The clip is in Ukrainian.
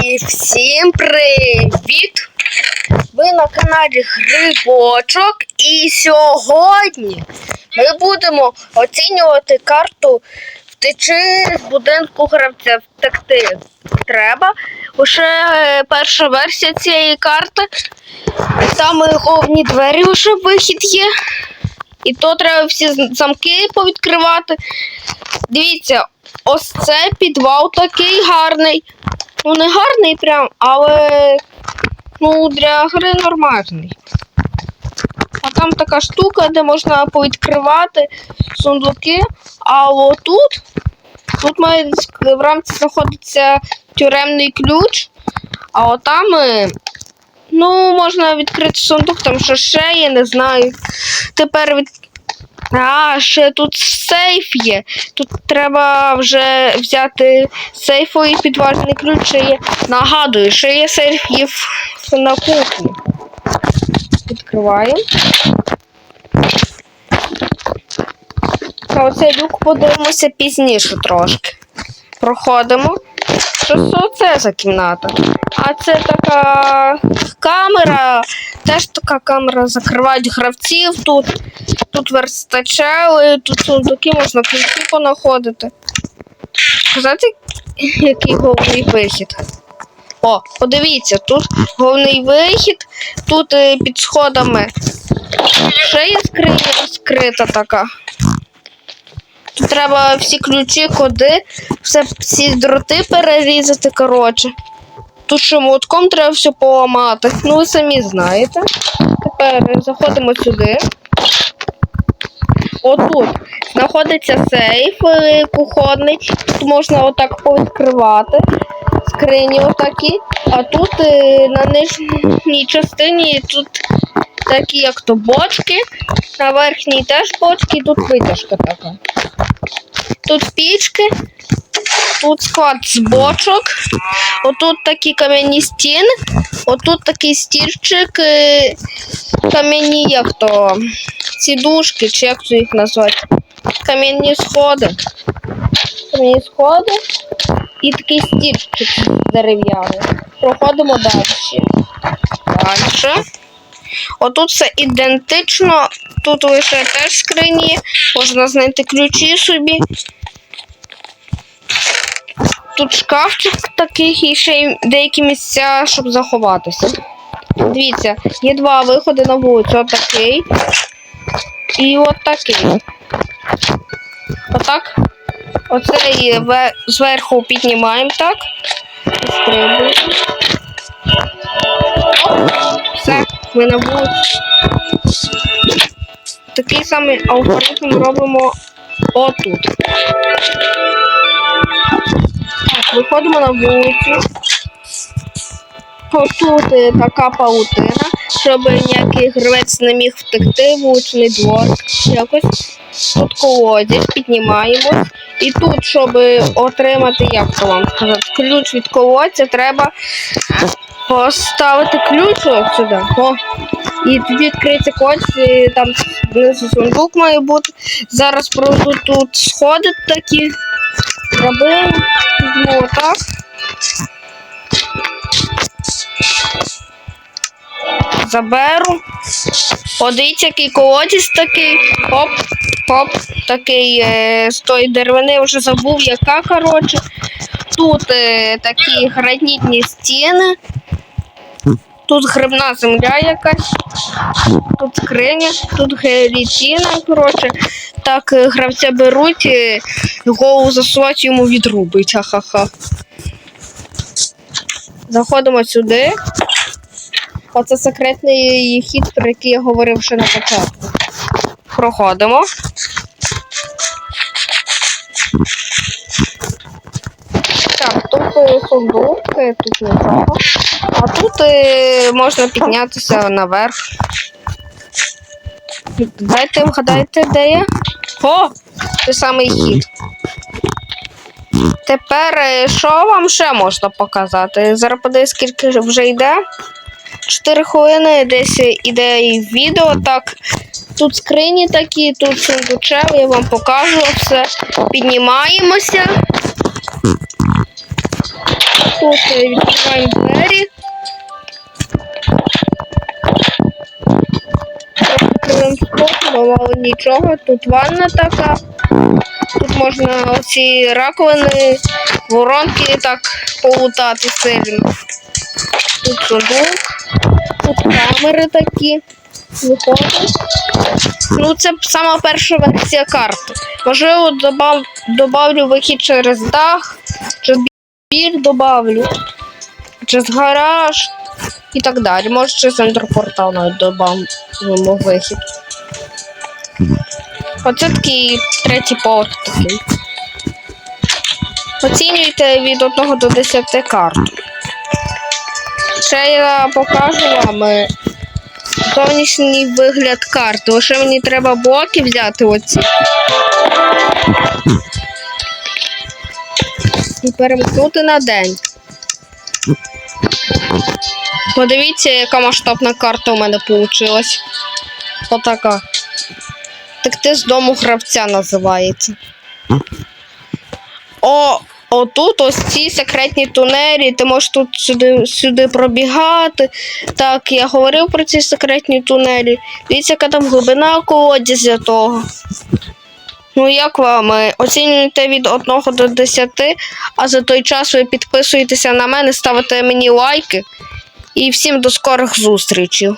І всім привіт! Ви на каналі Грибочок. І сьогодні ми будемо оцінювати карту втечі з будинку гравця. Втекти треба. Уже е, перша версія цієї карти. Там головні двері вже вихід є. І то треба всі замки повідкривати. Дивіться, ось це підвал такий гарний. Ну, не гарний прям, але ну, для гри нормальний. А там така штука, де можна повідкривати сундуки. А отут, тут має в рамці знаходиться тюремний ключ. А отам, е, ну, можна відкрити сундук, там що ще є, не знаю. Тепер від... А, ще тут сейф є. Тут треба вже взяти сейфовий підважний ключ. Ще є. Нагадую, що є сейф є в... на кухні. Відкриваємо. Оцей люк подивимося пізніше трошки. Проходимо. Що це за кімната? А це така камера. Теж така камера закривають гравців тут. Тут верстачели, тут сундуки можна ключі понаходити. Сказати, який головний вихід. О, подивіться, тут головний вихід, тут е, під сходами ще є скриня скрита така. Тут треба всі ключі, коди, все, всі дроти перерізати, коротше. Тут ще мотком треба все поламати. Ну, ви самі знаєте. Тепер заходимо сюди. Отут знаходиться сейф кухонний. Тут можна отак повідкривати. Скрині отакі. А тут е, на нижній частині тут такі, як то бочки. На верхній теж бочки, тут витяжка така. Тут пічки, тут склад з бочок. Отут такі кам'яні стіни, отут такий стільчик, е, кам'яні, як то сідушки, чи як то їх назвати. Кам'яні сходи. Кам'яні сходи і такий стільчик дерев'яний. Проходимо далі. Далі. Отут все ідентично. Тут лише теж скрині, можна знайти ключі собі. Тут шкафчик такий і ще й деякі місця, щоб заховатися. Дивіться, є два виходи на вулицю. Отакий. І от такий. Отак. Оцей ве- зверху піднімаємо так. Все, ми на вулиці. Такий самий алгоритм робимо отут. Так, виходимо на вулицю. Отут е, така паутина, щоб ніякий гравець не міг втекти, вуличний двор. Якось. Тут колодязь, піднімаємось. І тут, щоб отримати, як то вам сказати, ключ від колодця, треба поставити ключ сюди. О. І тоді відкриється колодязь, і там знизу сундук має бути. Зараз пройду тут сходи такі. Робимо. Отак. Заберу. Подивіться, який колодязь такий. Оп, оп, такий е, з тої деревини вже забув, яка коротше. Тут е, такі гранітні стіни. Тут грибна земля якась. Тут скриня, тут гелітіна, коротше. Так е, гравця беруть, е, голову засувати йому відрубить. Ха-ха-ха. Заходимо сюди. Оце секретний хід, про який я говорив ще на початку. Проходимо. Так, тут е, сундук, е, тут нічого. А тут е, можна піднятися наверх. Дайте вгадайте, де я. О! Той самий хід. Тепер що вам ще можна показати? Зараз подивись, скільки вже йде. 4 хвилини десь іде і відео. Так, тут скрині такі, тут сундучев, я вам покажу все. Піднімаємося. Е, відкриваємо двері. Відкриваємо скот, мало нічого. Тут ванна така. Тут можна оці раковини, воронки так полутати сильно. Тут сундук, тут камери такі. Виходить. Ну, це сама перша версія карти. Можливо, добав, добавлю вихід через дах, чи біль добавлю, через гараж і так далі. Може, через ендерпортал навіть добавимо вихід. Оце такий третій поверх такий. Оцінюйте від 1 до 10 карту. Ще я покажу вам е, зовнішній вигляд карти. Лише мені треба блоки взяти оці. І перемкнути на день. Подивіться, яка масштабна карта у мене вийшла. Отака. Так ти з дому гравця називається. О, отут ось ці секретні тунелі, ти можеш тут сюди, сюди пробігати. Так, я говорив про ці секретні тунелі. Дивіться, яка там глибина колодязя того. Ну, як вам? Е, Оцінюєте від 1 до 10, а за той час ви підписуєтеся на мене, ставите мені лайки. І всім до скорих зустрічей.